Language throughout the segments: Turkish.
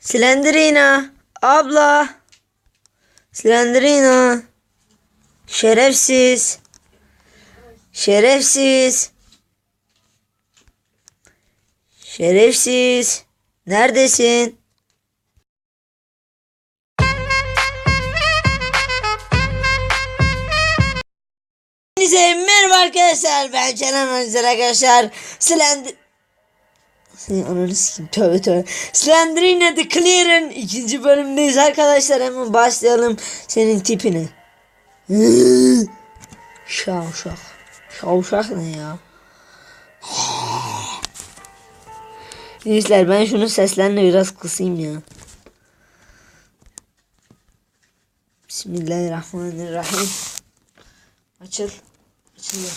Slendrina. Abla. Slendrina. Şerefsiz. Şerefsiz. Şerefsiz. Neredesin? Hepinize merhaba arkadaşlar. Ben Kenan Özer arkadaşlar. Slender... Senin ananı sikeyim. Tövbe tövbe. Slenderina The Clear'ın ikinci bölümündeyiz arkadaşlar. Hemen başlayalım senin tipine. Şavşak. Şavşak ne ya? Neyse ben şunu seslenle biraz kısayım ya. Bismillahirrahmanirrahim. Açıl. Açılıyor.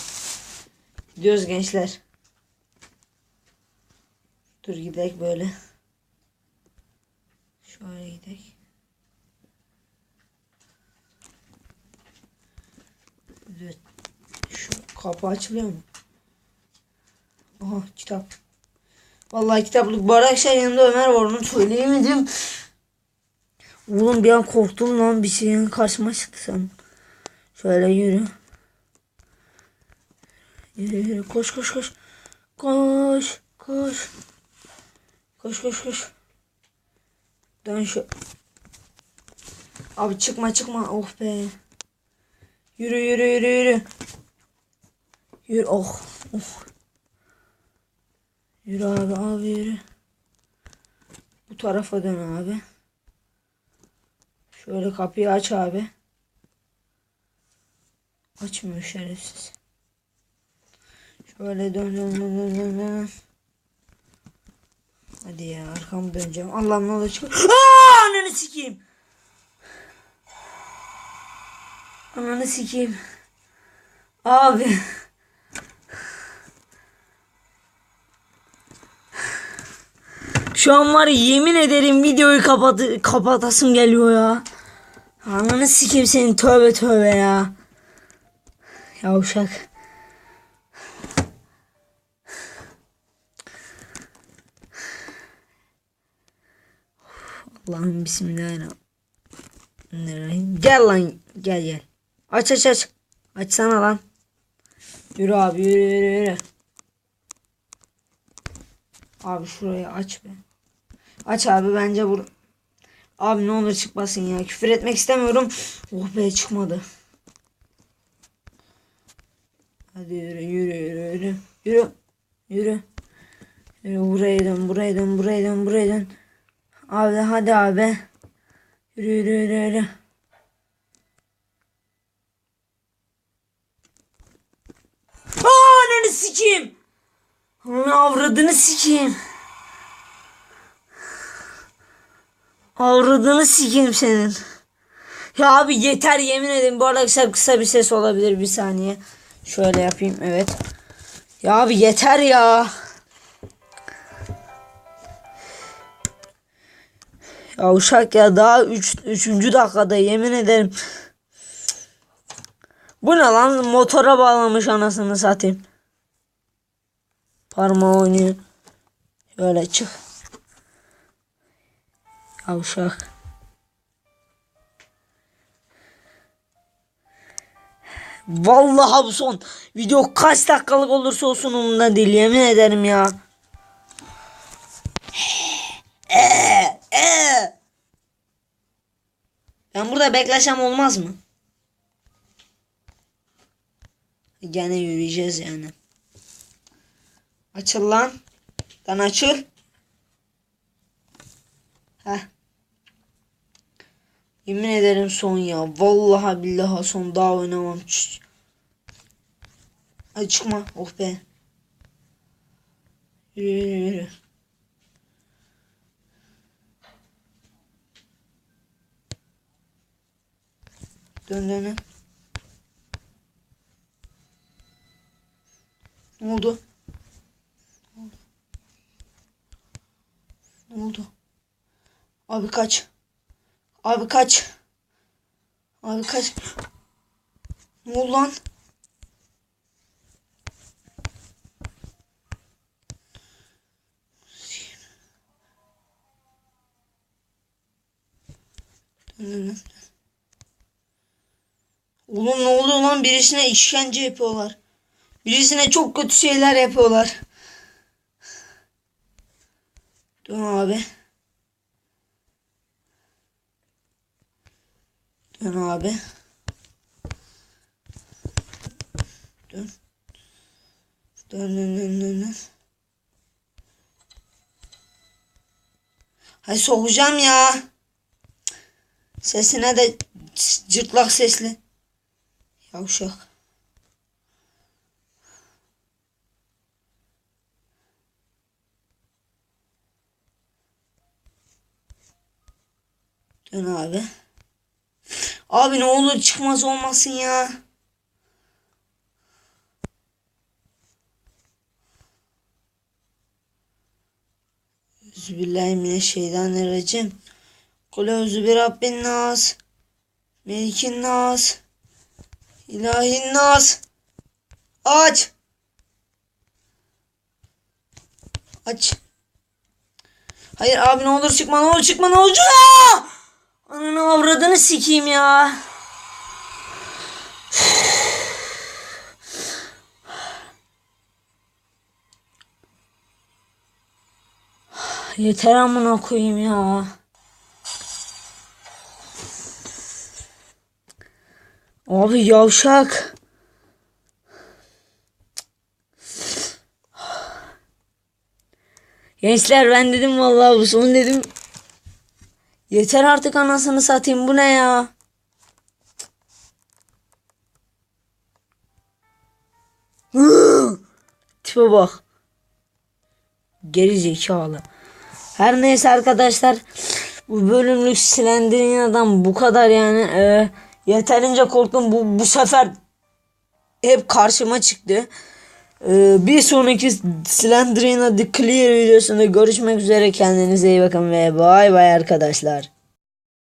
Gidiyoruz gençler. Dur gidelim böyle. Şöyle gidelim. Evet. Şu kapı açılıyor mu? Aha kitap. Vallahi kitaplık bu arkadaşlar yanında Ömer var onu söyleyemedim. Oğlum bir an korktum lan bir şeyin karşıma çıktı sen. Şöyle yürü. Yürü yürü koş koş koş. Koş koş. Koş koş koş. Dön şu. Abi çıkma çıkma. Oh be. Yürü yürü yürü yürü. Yürü oh. Oh. Yürü abi abi yürü. Bu tarafa dön abi. Şöyle kapıyı aç abi. Açmıyor şerefsiz. Şöyle dön dön dön dön dön. Hadi ya arkamı döneceğim. Allah'ım ne olur çık. Aa, ananı sikeyim. Ananı sikeyim. Abi. Şu an var yemin ederim videoyu kapat kapatasım geliyor ya. Ananı sikeyim senin tövbe tövbe ya. Yavşak. Allah'ım bismillahirrahmanirrahim. Gel lan gel gel. Aç aç aç. Açsana lan. Yürü abi yürü yürü yürü. Abi şurayı aç be. Aç abi bence bur. Abi ne olur çıkmasın ya. Küfür etmek istemiyorum. Oh be çıkmadı. Hadi yürü yürü yürü yürü. Yürü. Yürü. Yürü buraya dön buraya dön buraya dön buraya dön. Abi hadi abi. Yürü yürü yürü yürü. Aa ananı sikeyim. Ananı avradını sikeyim. Avradını sikeyim senin. Ya abi yeter yemin ederim. Bu arada kısa, kısa bir ses olabilir bir saniye. Şöyle yapayım evet. Ya abi yeter ya. Ya uşak ya daha 3 üç, 3. dakikada yemin ederim. Bu ne lan motora bağlamış anasını satayım. Parmağı oynuyor. Şöyle çık. Ya uşak. Vallahi bu son. Video kaç dakikalık olursa olsun umurumda değil yemin ederim ya. Ee, ee. Ben burada beklesem olmaz mı? Gene yürüyeceğiz yani. Açıl lan. Lan açıl. Heh. Yemin ederim son ya. Vallahi billahi son daha oynamam. Şşş. Hadi çıkma. Oh be. Yürü yürü yürü. Dön dön dön. Ne oldu? Ne oldu? Abi kaç. Abi kaç. Abi kaç. Ne oldu lan? Dön, dön, dön. Oğlum ne oluyor lan birisine işkence yapıyorlar. Birisine çok kötü şeyler yapıyorlar. Dön abi. Dön abi. Dön. Dön dön dön dön. dön. Hay sokacağım ya. Sesine de cırtlak sesli. Yavşak. Dön abi. Abi ne olur çıkmaz olmasın ya. Euzubillahimineşşeytanirracim. Kul euzu bi rabbin nas. Melikin nas. İlahin nas. Aç. Aç. Hayır abi ne olur çıkma ne olur çıkma ne olur çıkma. Ananı avradını sikeyim ya. Yeter amına koyayım ya. Abi yavşak. Gençler ben dedim vallahi bu son dedim. Yeter artık anasını satayım bu ne ya? Tipe bak. Geri zekalı. Her neyse arkadaşlar bu bölümlük Slenderman'dan bu kadar yani Ee, yeterince korktum bu bu sefer hep karşıma çıktı. Ee, bir sonraki Slenderman The Clear videosunda görüşmek üzere kendinize iyi bakın ve bay bay arkadaşlar.